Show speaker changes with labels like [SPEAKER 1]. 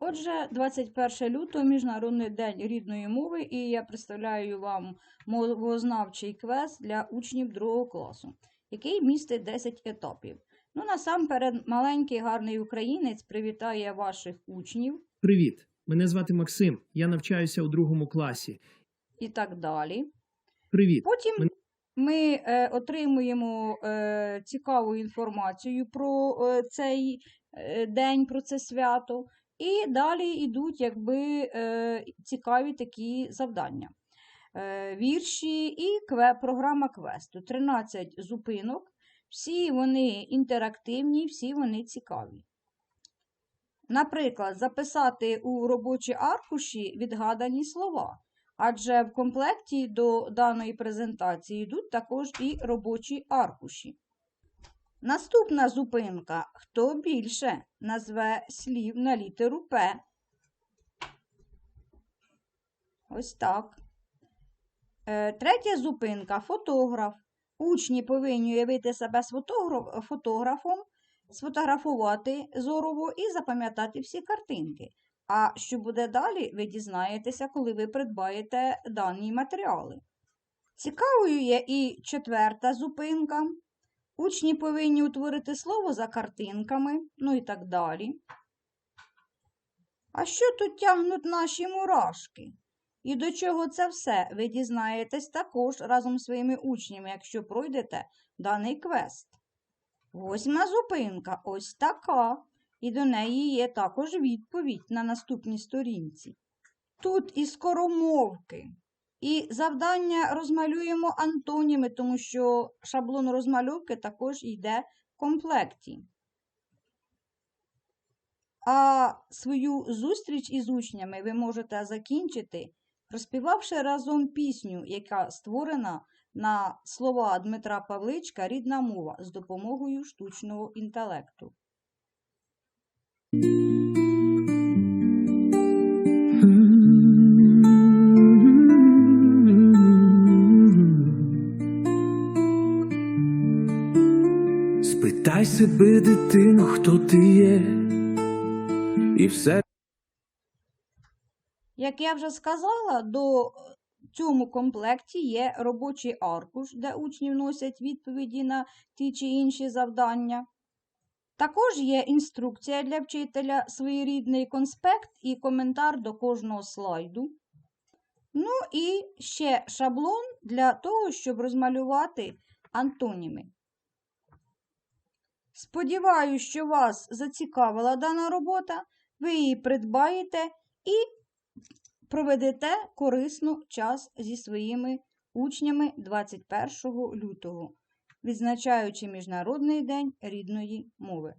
[SPEAKER 1] Отже, 21 лютого Міжнародний день рідної мови, і я представляю вам мовознавчий квест для учнів 2 класу, який містить 10 етапів. Ну, насамперед, маленький гарний українець привітає ваших учнів
[SPEAKER 2] Привіт! Мене звати Максим. Я навчаюся у другому класі.
[SPEAKER 1] і так далі.
[SPEAKER 2] Привіт!
[SPEAKER 1] Потім
[SPEAKER 2] Мен-
[SPEAKER 1] ми е, отримуємо е, цікаву інформацію про е, цей е, день, про це свято, і далі йдуть якби е, цікаві такі завдання. Е, вірші і програма квесту. 13 зупинок. Всі вони інтерактивні, всі вони цікаві. Наприклад, записати у робочі аркуші відгадані слова. Адже в комплекті до даної презентації йдуть також і робочі аркуші. Наступна зупинка. Хто більше назве слів на літеру П? Ось так. Е, Третя зупинка фотограф. Учні повинні уявити себе з фотографом, сфотографувати зорово і запам'ятати всі картинки. А що буде далі, ви дізнаєтеся, коли ви придбаєте дані матеріали. Цікавою є і четверта зупинка. Учні повинні утворити слово за картинками, ну і так далі. А що тут тягнуть наші мурашки? І до чого це все ви дізнаєтесь також разом з своїми учнями, якщо пройдете даний квест. Восьма зупинка ось така і до неї є також відповідь на наступній сторінці. Тут і скоромовки, і завдання розмалюємо антоніми, тому що шаблон розмальовки також йде в комплекті. А свою зустріч із учнями ви можете закінчити, розпівавши разом пісню, яка створена на слова Дмитра Павличка Рідна мова з допомогою штучного інтелекту.
[SPEAKER 3] Спитай себе, дитино, хто ти є, і все
[SPEAKER 1] Як я вже сказала, до цьому комплекті є робочий аркуш, де учні вносять відповіді на ті чи інші завдання. Також є інструкція для вчителя, своєрідний конспект і коментар до кожного слайду. Ну і ще шаблон для того, щоб розмалювати антоніми. Сподіваюсь, що вас зацікавила дана робота, ви її придбаєте і проведете корисну час зі своїми учнями 21 лютого, відзначаючи Міжнародний день рідної мови.